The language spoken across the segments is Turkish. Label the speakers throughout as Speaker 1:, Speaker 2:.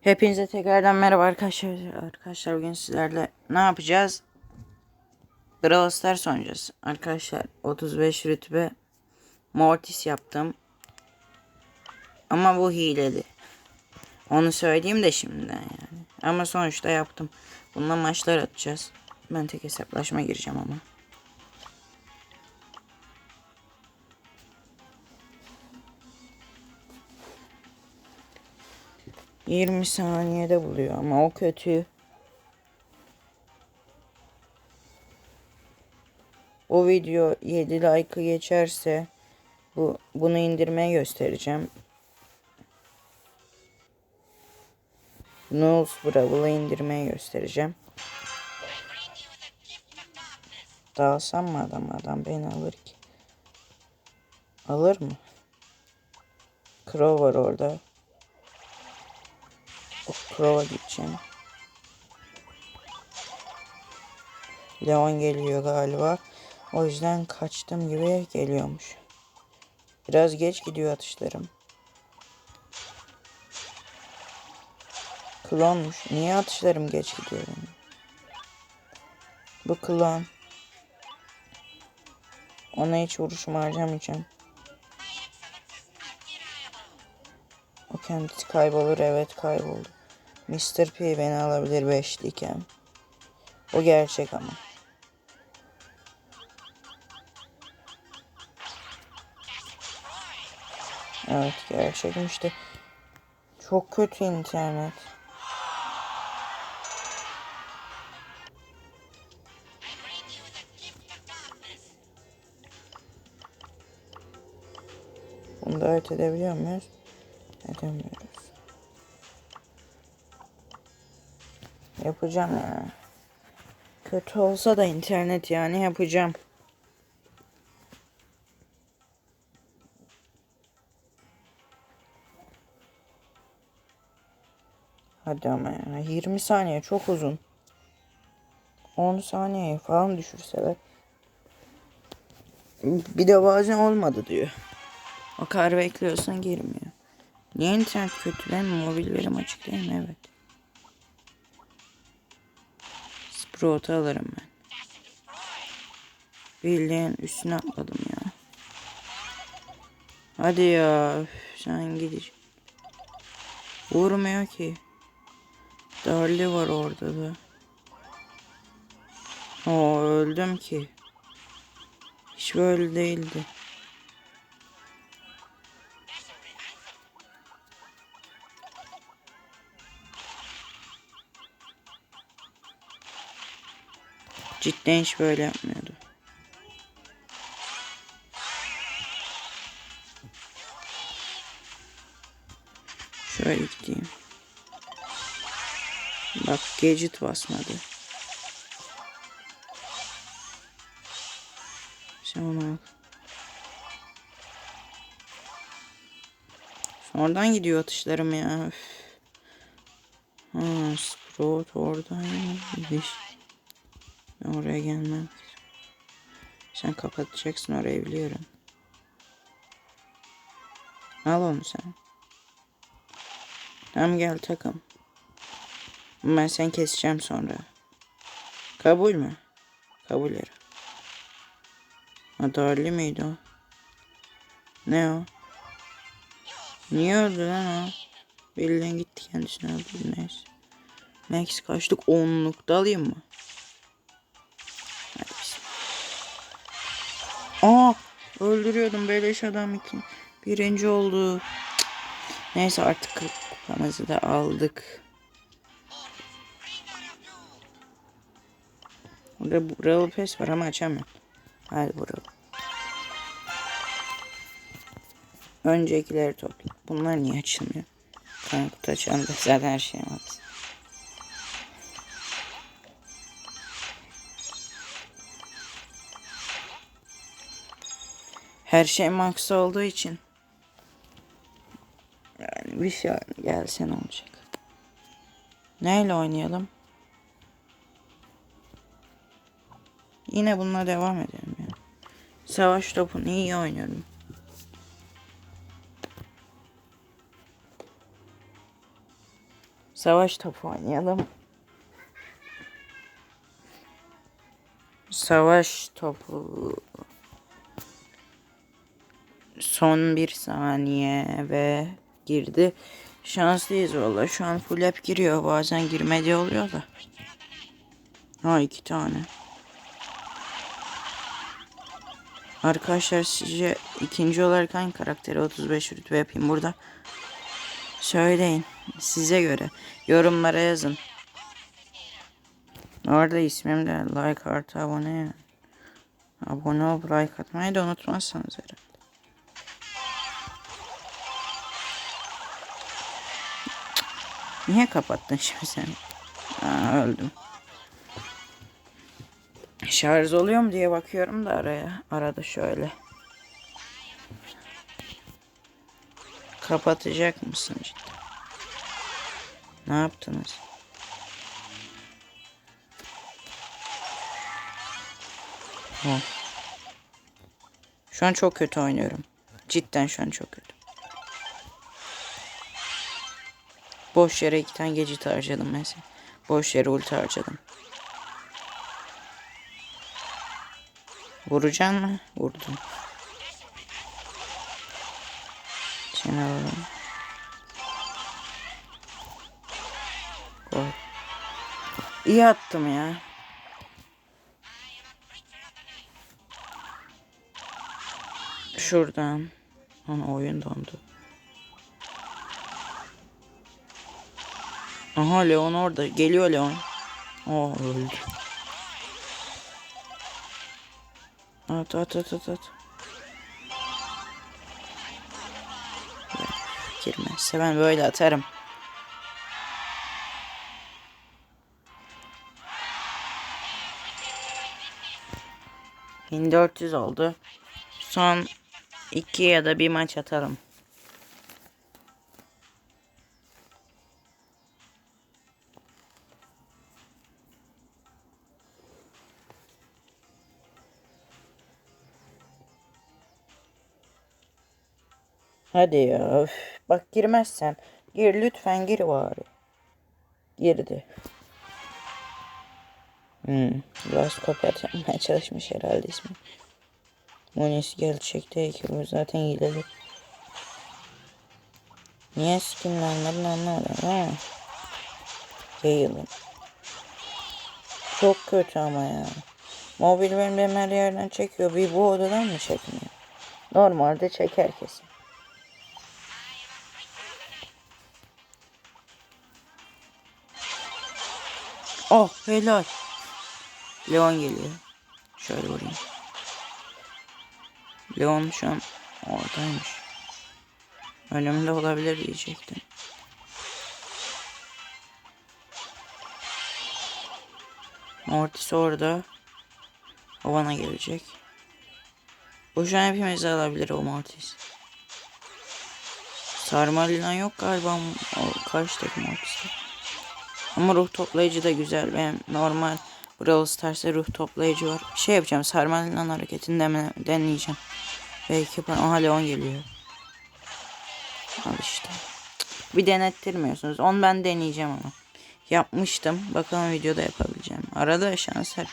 Speaker 1: Hepinize tekrardan merhaba arkadaşlar. Arkadaşlar bugün sizlerle ne yapacağız? Brawl Stars oynayacağız. Arkadaşlar 35 rütbe Mortis yaptım. Ama bu hileli. Onu söyleyeyim de şimdiden yani. Ama sonuçta yaptım. Bununla maçlar atacağız. Ben tek hesaplaşma gireceğim ama. Yirmi saniyede buluyor ama o kötü. O video 7 like'ı geçerse bu bunu indirmeye göstereceğim. Nose Brawl'ı indirmeye göstereceğim. Dalsam mı adam adam beni alır ki? Alır mı? Crow var orada. O Crow'a gideceğim. Leon geliyor galiba. O yüzden kaçtım gibi geliyormuş. Biraz geç gidiyor atışlarım. Klonmuş. Niye atışlarım geç gidiyor? Bu klon. Ona hiç vuruşumu harcamayacağım. O kendisi kaybolur. Evet kayboldu. Mr. P beni alabilir beşliyken. O gerçek ama. Evet gerçekmiş de. Çok kötü internet. Bunu da evet edebiliyor muyuz? Edemiyoruz. Yapacağım ya. Kötü olsa da internet yani yapacağım. Hadi ama ya. 20 saniye çok uzun. 10 saniye falan düşürseler. Bir de bazen olmadı diyor. O kadar bekliyorsan girmiyor. Niye internet kötü mi? Mobil verim açık değil mi? Evet. Sprout'u alırım ben. Bildiğin üstüne atladım ya. Hadi ya. sen gidiş. Vurmuyor ki. Darli var orada da. Oo öldüm ki. Hiç böyle değildi. Cidden hiç böyle yapmıyordu. Şöyle gideyim. Bak gadget basmadı. Sen onu al. Sonradan gidiyor atışlarım ya. Üf. Ha, Sprout oradaymış. Ben oraya gelmem. Sen kapatacaksın orayı biliyorum. Al onu sen. Tamam gel takım. Ben sen keseceğim sonra. Kabul mü? Kabul ederim. Adarlı mıydı o? Ne o? Niye öldü lan o? Bildiğin gitti kendisine öldü neyse. Max kaçtık onlukta alayım mı? Aa öldürüyordum beleş adam için. Birinci oldu. Neyse artık kırk kupamızı da aldık. Burada Brawl Pass var ama açamıyorum. Hadi Brawl. Öncekileri topla. Bunlar niye açılmıyor? Kanka açalım da zaten her şey var. Her şey max olduğu için. Yani bir şey gelsen olacak. Neyle oynayalım? Yine bununla devam edelim ya. Savaş topunu iyi oynuyorum. Savaş topu oynayalım. Savaş topu. Son bir saniye ve girdi. Şanslıyız valla. Şu an full hep giriyor. Bazen girmedi oluyor da. Ha iki tane. Arkadaşlar sizce ikinci olarak hangi karakteri 35 rütbe yapayım burada? Söyleyin. Size göre. Yorumlara yazın. Orada ismim de like artı abone. Abone olup like atmayı da unutmazsanız herhalde. Niye kapattın şimdi sen? Aa, öldüm. Şarj oluyor mu diye bakıyorum da araya. Arada şöyle. Kapatacak mısın cidden? Ne yaptınız? Oh. Şu an çok kötü oynuyorum. Cidden şu an çok kötü. Boş yere iki tane gecit harcadım mesela. Boş yere ulti harcadım. Vuracaksın mı? Vurdum. Seni alalım. Gol. İyi attım ya. Şuradan. Ana oyun dondu. Aha Leon orada. Geliyor Leon. Aa öldü. At at at at at. Ya, Girmezse ben böyle atarım. Bin 400 oldu. Son iki ya da bir maç atalım. Hadi ya. Öf. Bak girmezsen. Gir lütfen gir bari. Girdi. Hmm. Last copy yapmaya çalışmış herhalde ismi. Monis gerçekte ki bu zaten hileli. Niye skinlenlerini anlamadım ha? Yayılım. Çok kötü ama ya. Mobil benim her yerden çekiyor. Bir bu odadan mı çekmiyor? Normalde çeker kesin. Oh helal. Leon geliyor. Şöyle vurayım. Leon şu an oradaymış. Önümde olabilir diyecektim. Mortis orada. O bana gelecek. O şu an hepimizi alabilir o Mortis. Sarmalinan yok galiba o karşıdaki Mortis'te. Ama ruh toplayıcı da güzel. Benim normal Brawl Stars'ta ruh toplayıcı var. Şey yapacağım. Sarmalinan hareketini deme, deneyeceğim. Belki bana... Aha Leon geliyor. Al işte. Bir denettirmiyorsunuz. Onu ben deneyeceğim ama. Yapmıştım. Bakalım videoda yapabileceğim. Arada şans hep.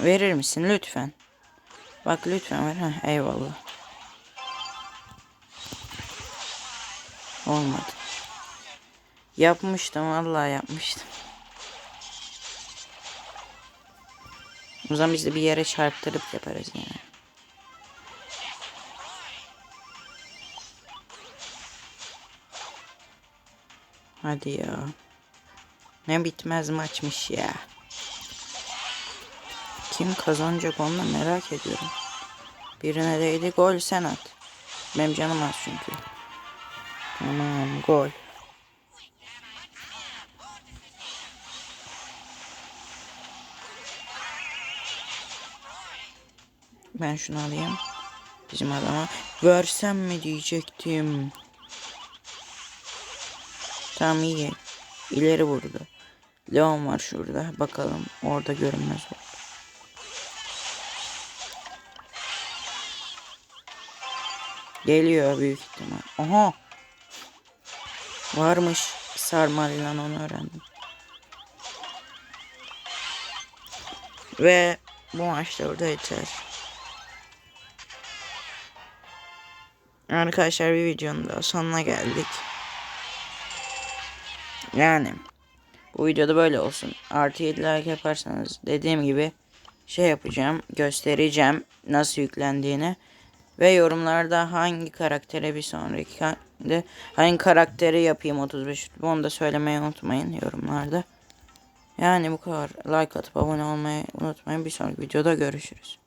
Speaker 1: Verir misin lütfen? Bak lütfen ver. Heh, eyvallah. Olmadı. Yapmıştım vallahi yapmıştım. O zaman biz de bir yere çarptırıp yaparız yani. Hadi ya. Ne bitmez maçmış ya. Kim kazanacak onu merak ediyorum. Birine değdi gol sen at. Benim canım az çünkü. Tamam gol. Ben şunu alayım. Bizim adama versem mi diyecektim. Tamam iyi. İleri vurdu. Leon var şurada. Bakalım orada görünmez o. Geliyor büyük ihtimal. Aha. Varmış sarmalıyla onu öğrendim. Ve bu maçta burada yeter. Arkadaşlar bir videonun da sonuna geldik. Yani bu videoda böyle olsun. Artı 7 like yaparsanız dediğim gibi şey yapacağım. Göstereceğim nasıl yüklendiğini. Ve yorumlarda hangi karaktere bir sonraki de hangi karakteri yapayım 35 rütbe onu da söylemeyi unutmayın yorumlarda. Yani bu kadar. Like atıp abone olmayı unutmayın. Bir sonraki videoda görüşürüz.